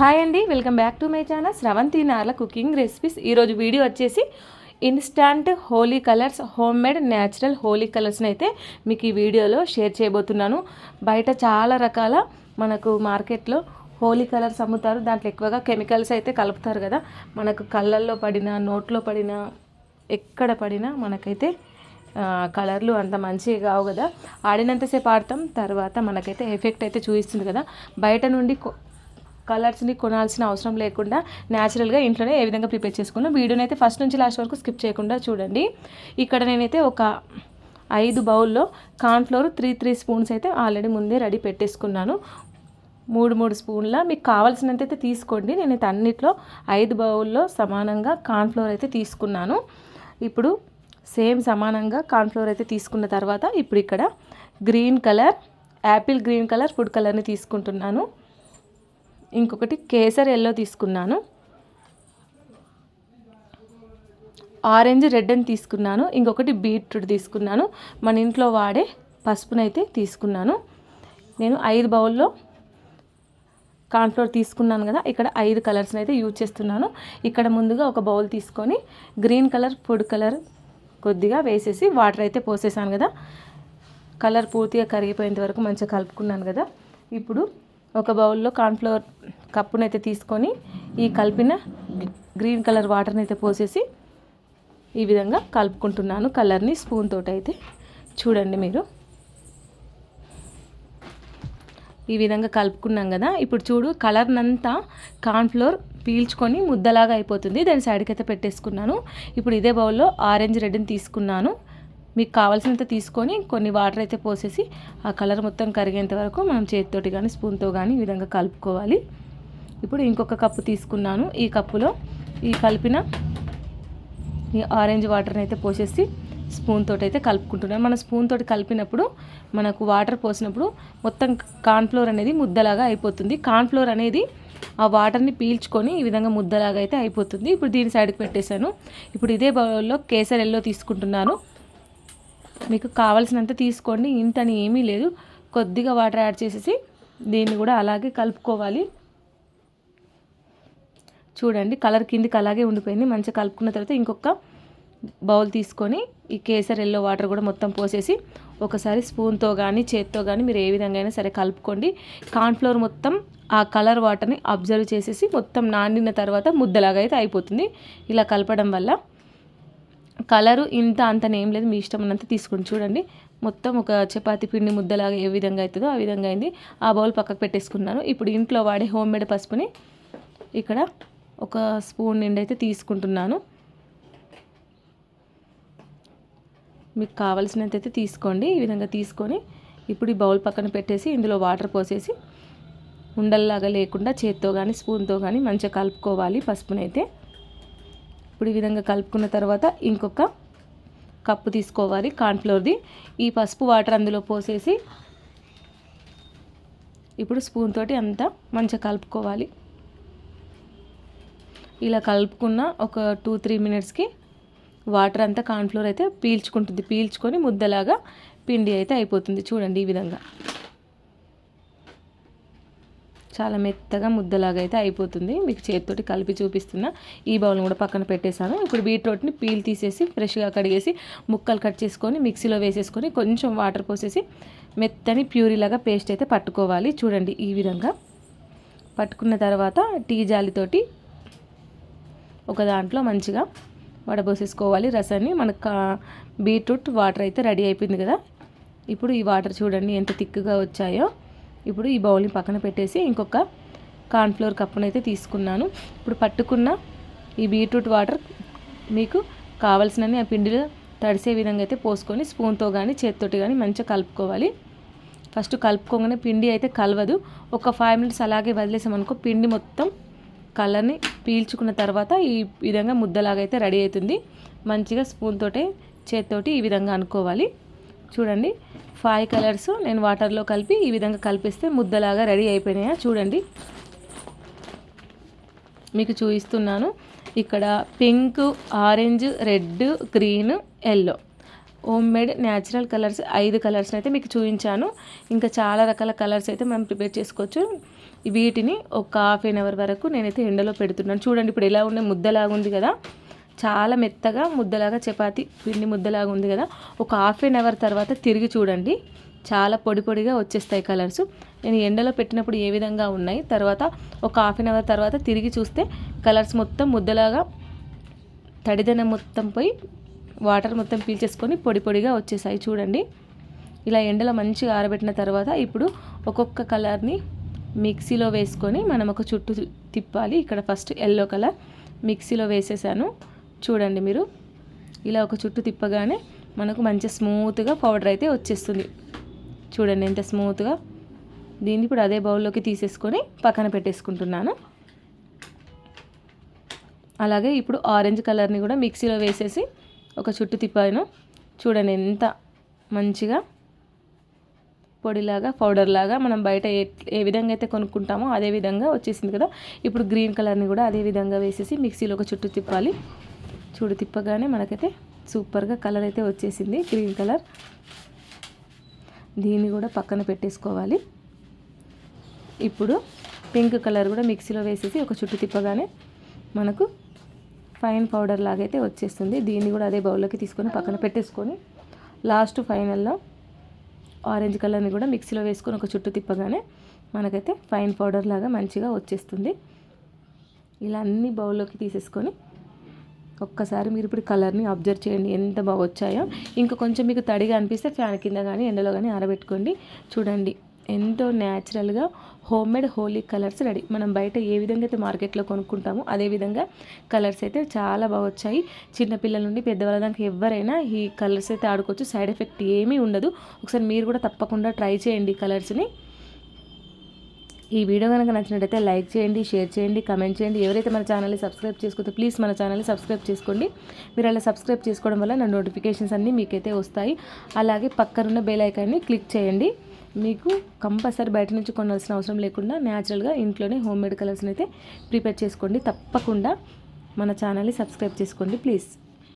Hi అండి welcome back to my channel. Sravanthi Narla cooking recipes. ఈరోజు video వచ్చేసి instant Holi colours home made natural Holi కలర్స్ని అయితే మీకు ఈ వీడియోలో షేర్ చేయబోతున్నాను. బయట చాలా రకాల మనకు మార్కెట్లో హోలీ కలర్స్ అమ్ముతారు. దాంట్లో ఎక్కువగా కెమికల్స్ అయితే కలుపుతారు కదా. మనకు కళ్ళల్లో పడిన నోట్లో పడినా ఎక్కడ పడినా మనకైతే కలర్లు అంత మంచివి కావు కదా. ఆడినంతసేపు ఆడతాం తర్వాత మనకైతే ఎఫెక్ట్ అయితే చూపిస్తుంది కదా. బయట నుండి కలర్స్ని కొనాల్సిన అవసరం లేకుండా న్యాచురల్గా ఇంట్లోనే ఏ విధంగా ప్రిపేర్ చేసుకున్నాం. వీడియోని అయితే ఫస్ట్ నుంచి లాస్ట్ వరకు స్కిప్ చేయకుండా చూడండి. ఇక్కడ నేనైతే ఒక ఐదు బౌల్లో కార్న్ఫ్లోర్ త్రీ త్రీ స్పూన్స్ అయితే ఆల్రెడీ ముందే రెడీ పెట్టేసుకున్నాను. మూడు మూడు స్పూన్ల మీకు కావాల్సినంత అయితే తీసుకోండి. నేనైతే అన్నిట్లో ఐదు బౌల్లో సమానంగా కార్న్ఫ్లోర్ అయితే తీసుకున్నాను. ఇప్పుడు సేమ్ సమానంగా కార్న్ఫ్లోర్ అయితే తీసుకున్న తర్వాత ఇప్పుడు ఇక్కడ green colour apple green colour food కలర్ని తీసుకుంటున్నాను. ఇంకొకటి కేసర్ ఎల్లో తీసుకున్నాను. ఆరెంజ్ రెడ్ అని తీసుకున్నాను. ఇంకొకటి బీట్రూట్ తీసుకున్నాను. మన ఇంట్లో వాడే పసుపునైతే తీసుకున్నాను. నేను ఐదు బౌల్లో కార్న్ఫ్లోర్ తీసుకున్నాను కదా ఇక్కడ ఐదు కలర్స్ని అయితే యూజ్ చేస్తున్నాను. ఇక్కడ ముందుగా ఒక బౌల్ తీసుకొని గ్రీన్ కలర్ ఫుడ్ కలర్ కొద్దిగా వేసేసి వాటర్ అయితే పోసేసాను కదా. కలర్ పూర్తిగా కరిగిపోయేంత వరకు మంచిగా కలుపుకున్నాను కదా. ఇప్పుడు ఒక బౌల్లో కార్న్ఫ్లోర్ కప్పునైతే తీసుకొని ఈ కలిపిన గ్రీన్ కలర్ వాటర్ని అయితే పోసేసి ఈ విధంగా కలుపుకుంటున్నాను కలర్ని స్పూన్ తోటి అయితే చూడండి మీరు. ఈ విధంగా కలుపుకున్నాం కదా. ఇప్పుడు చూడు కలర్నంతా కార్న్ఫ్లోర్ పీల్చుకొని ముద్దలాగా అయిపోతుంది. దాని సైడ్కి అయితే పెట్టేసుకున్నాను. ఇప్పుడు ఇదే బౌల్లో ఆరెంజ్ రెడ్ని తీసుకున్నాను. మీకు కావాల్సినంత తీసుకొని కొన్ని వాటర్ అయితే పోసేసి ఆ కలర్ మొత్తం కరిగేంత వరకు మనం చేతితోటి కానీ స్పూన్తో కానీ ఈ విధంగా కలుపుకోవాలి. ఇప్పుడు ఇంకొక కప్పు తీసుకున్నాను. ఈ కప్పులో ఈ కలిపిన ఈ ఆరెంజ్ వాటర్ని అయితే పోసేసి స్పూన్ తోటి అయితే కలుపుకుంటున్నాను. మన స్పూన్ తోటి కలిపినప్పుడు మనకు వాటర్ పోసినప్పుడు మొత్తం కార్న్ఫ్లోర్ అనేది ముద్దలాగా అయిపోతుంది. కార్న్ఫ్లోర్ అనేది ఆ వాటర్ని పీల్చుకొని ఈ విధంగా ముద్దలాగా అయితే అయిపోతుంది. ఇప్పుడు దీని సైడ్కి పెట్టేశాను. ఇప్పుడు ఇదే బౌల్లో కేసర్ ఎల్లో తీసుకుంటున్నాను. మీకు కావాల్సినంత తీసుకోండి ఇంతని ఏమీ లేదు. కొద్దిగా వాటర్ యాడ్ చేసేసి దీన్ని కూడా అలాగే కలుపుకోవాలి. చూడండి కలర్ కిందికి అలాగే ఉండిపోయింది. మంచిగా కలుపుకున్న తర్వాత ఇంకొక బౌల్ తీసుకొని ఈ కేసర్ ఎల్లో వాటర్ కూడా మొత్తం పోసేసి ఒకసారి స్పూన్తో కానీ చేత్తో కానీ మీరు ఏ విధంగా అయినా సరే కలుపుకోండి. కార్న్ఫ్లోర్ మొత్తం ఆ కలర్ వాటర్ని అబ్జర్వ్ చేసేసి మొత్తం నానిన తర్వాత ముద్దలాగా అయితే అయిపోతుంది. ఇలా కలపడం వల్ల కలరు ఇంత అంత ఏం లేదు మీ ఇష్టం ఉన్నంత తీసుకుని చూడండి. మొత్తం ఒక చపాతి పిండి ముద్దలాగా ఏ విధంగా అవుతుందో ఆ విధంగా అయింది. ఆ బౌల్ పక్కకు పెట్టేసుకున్నాను. ఇప్పుడు ఇంట్లో వాడే హోమ్ మేడ్ పసుపుని ఇక్కడ ఒక స్పూన్ నిండి అయితే తీసుకుంటున్నాను. మీకు కావాల్సినంత అయితే తీసుకోండి. ఈ విధంగా తీసుకొని ఇప్పుడు ఈ బౌల్ పక్కన పెట్టేసి ఇందులో వాటర్ పోసేసి ఉండల్లాగా లేకుండా చేత్తో కానీ స్పూన్తో కానీ మంచిగా కలుపుకోవాలి పసుపునైతే. ఇప్పుడు ఈ విధంగా కలుపుకున్న తర్వాత ఇంకొక కప్పు తీసుకోవాలి కార్న్ఫ్లోర్ది ఈ పసుపు వాటర్ అందులో పోసేసి ఇప్పుడు స్పూన్ తోటి అంతా మంచిగా కలుపుకోవాలి. ఇలా కలుపుకున్న ఒక టూ త్రీ మినిట్స్కి వాటర్ అంతా కార్న్ఫ్లోర్ అయితే పీల్చుకుంటుంది. పీల్చుకొని ముద్దలాగా పిండి అయితే అయిపోతుంది. చూడండి ఈ విధంగా. చాలా మెత్తగా ముద్దలాగా అయితే అయిపోతుంది. మీకు చేతితోటి కలిపి చూపిస్తున్నా ఈ బౌల్ని కూడా పక్కన పెట్టేశాను. ఇప్పుడు బీట్రూట్ని పీల్ తీసేసి ఫ్రెష్గా కడిగేసి ముక్కలు కట్ చేసుకొని మిక్సీలో వేసేసుకొని కొంచెం వాటర్ పోసేసి మెత్తని ప్యూరీలాగా పేస్ట్ అయితే పట్టుకోవాలి. చూడండి ఈ విధంగా. పట్టుకున్న తర్వాత టీ జాలితోటి ఒక దాంట్లో మంచిగా వడబోసేసుకోవాలి. రసాన్ని మనకు కా- బీట్రూట్ వాటర్ అయితే రెడీ అయిపోయింది కదా. ఇప్పుడు ఈ వాటర్ చూడండి ఎంత థిక్గా వచ్చాయో. ఇప్పుడు ఈ బౌల్ని పక్కన పెట్టేసి ఇంకొక కార్న్ఫ్లోర్ కప్పును అయితే తీసుకున్నాను. ఇప్పుడు పట్టుకున్న ఈ బీట్రూట్ వాటర్ మీకు కావాల్సినన్ని ఆ పిండిలో తడిసే విధంగా అయితే పోసుకొని స్పూన్తో కానీ చేతితోటి కానీ మంచిగా కలుపుకోవాలి. ఫస్ట్ కలుపుకోగానే పిండి అయితే కలవదు. ఒక ఫైవ్ మినిట్స్ అలాగే వదిలేసామనుకో పిండి మొత్తం కలర్ని పీల్చుకున్న తర్వాత ఈ విధంగా ముద్దలాగా అయితే రెడీ అవుతుంది. మంచిగా స్పూన్ తోటే చేతితోటి ఈ విధంగా అనుకోవాలి. చూడండి. ఫైవ్ కలర్స్ నేను వాటర్లో కలిపి ఈ విధంగా కలిపిస్తే ముద్దలాగా రెడీ అయిపోయినాయా చూడండి. మీకు చూపిస్తున్నాను. ఇక్కడ pink orange red green yellow home made natural colours ఐదు కలర్స్ని అయితే మీకు చూపించాను. ఇంకా చాలా రకాల కలర్స్ అయితే మనం ప్రిపేర్ చేసుకోవచ్చు. వీటిని ఒక హాఫ్ ఎన్ అవర్ వరకు నేనైతే ఎండలో పెడుతున్నాను. చూడండి ఇప్పుడు ఎలా ఉండే ముద్దలాగా ఉంది కదా. చాలా మెత్తగా ముద్దలాగా చపాతి పిండి ముద్దలాగా ఉంది కదా. ఒక హాఫ్ అన్ అవర్ తర్వాత తిరిగి చూడండి. చాలా పొడి పొడిగా వచ్చేస్తాయి కలర్స్. నేను ఎండలో పెట్టినప్పుడు ఏ విధంగా ఉన్నాయి? తర్వాత ఒక హాఫ్ అన్ అవర్ తర్వాత తిరిగి చూస్తే కలర్స్ మొత్తం ముద్దలాగా తడిదనం మొత్తం పోయి వాటర్ మొత్తం పీల్చేసుకొని పొడి పొడిగా వచ్చేసాయి చూడండి. ఇలా ఎండలో మంచిగా ఆరబెట్టిన తర్వాత ఇప్పుడు ఒక్కొక్క కలర్ని మిక్సీలో వేసుకొని మనం ఒక చుట్టూ తిప్పాలి. ఇక్కడ ఫస్ట్ ఎల్లో కలర్ మిక్సీలో వేసేసాను. చూడండి మీరు. ఇలా ఒక చుట్టూ తిప్పగానే మనకు మంచి స్మూత్గా పౌడర్ అయితే వచ్చేస్తుంది. చూడండి ఎంత స్మూత్గా. దీన్ని ఇప్పుడు అదే బౌల్లోకి తీసేసుకొని పక్కన పెట్టేసుకుంటున్నాను. అలాగే ఇప్పుడు ఆరెంజ్ కలర్ని కూడా మిక్సీలో వేసేసి ఒక చుట్టు తిప్పాను. చూడండి ఎంత మంచిగా పొడిలాగా పౌడర్ లాగా మనం బయట ఏ ఏ విధంగా అయితే కొనుక్కుంటామో అదే విధంగా వచ్చేసింది కదా. ఇప్పుడు గ్రీన్ కలర్ని కూడా అదే విధంగా వేసేసి మిక్సీలో ఒక చుట్టు తిప్పాలి. చూడు తిప్పగానే మనకైతే సూపర్గా కలర్ అయితే వచ్చేసింది గ్రీన్ కలర్. దీన్ని కూడా పక్కన పెట్టేసుకోవాలి. ఇప్పుడు పింక్ కలర్ కూడా మిక్సీలో వేసేసి ఒక చుట్టు తిప్పగానే మనకు ఫైన్ పౌడర్ లాగైతే వచ్చేస్తుంది. దీన్ని కూడా అదే బౌల్లోకి తీసుకొని పక్కన పెట్టేసుకొని లాస్ట్ ఫైనల్లో ఆరెంజ్ కలర్ని కూడా మిక్సీలో వేసుకొని ఒక చుట్టు తిప్పగానే మనకైతే ఫైన్ పౌడర్ లాగా మంచిగా వచ్చేస్తుంది. ఇలా అన్ని బౌల్లోకి తీసేసుకొని ఒక్కసారి మీరు ఇప్పుడు కలర్ని అబ్జర్వ్ చేయండి ఎంత బాగా వచ్చాయో. ఇంకా కొంచెం మీకు తడిగా అనిపిస్తే ఫ్యాన్ కింద కానీ ఎండలో కానీ ఆరబెట్టుకోండి. చూడండి ఎంతో న్యాచురల్గా home made Holi colours ready. మనం బయట ఏ విధంగా అయితే మార్కెట్లో కొనుక్కుంటామో అదే విధంగా కలర్స్ అయితే చాలా బాగా వచ్చాయి. చిన్నపిల్లల నుండి పెద్దవాళ్ళ దానికి ఎవరైనా ఈ కలర్స్ అయితే ఆడుకోవచ్చు. సైడ్ ఎఫెక్ట్ ఏమీ ఉండదు. ఒకసారి మీరు కూడా తప్పకుండా ట్రై చేయండి కలర్స్ని. ఈ వీడియో కనుక నచ్చినట్టయితే లైక్ చేయండి షేర్ చేయండి కమెంట్ చేయండి. ఎవరైతే మన ఛానల్ని సబ్స్క్రైబ్ చేసుకుంటే ప్లీజ్ మన ఛానల్ని సబ్స్క్రైబ్ చేసుకోండి. మీరు అలా సబ్స్క్రైబ్ చేసుకోవడం వల్ల నా నోటిఫికేషన్స్ అన్నీ మీకైతే వస్తాయి. అలాగే పక్కనున్న బెల్ ఐకాన్ని క్లిక్ చేయండి. మీకు కంపల్సరీ బయట నుంచి కొనాల్సిన అవసరం లేకుండా న్యాచురల్గా ఇంట్లోనే హోమ్ మేడ్ కలర్స్ని అయితే ప్రిపేర్ చేసుకోండి. తప్పకుండా మన ఛానల్ని సబ్స్క్రైబ్ చేసుకోండి ప్లీజ్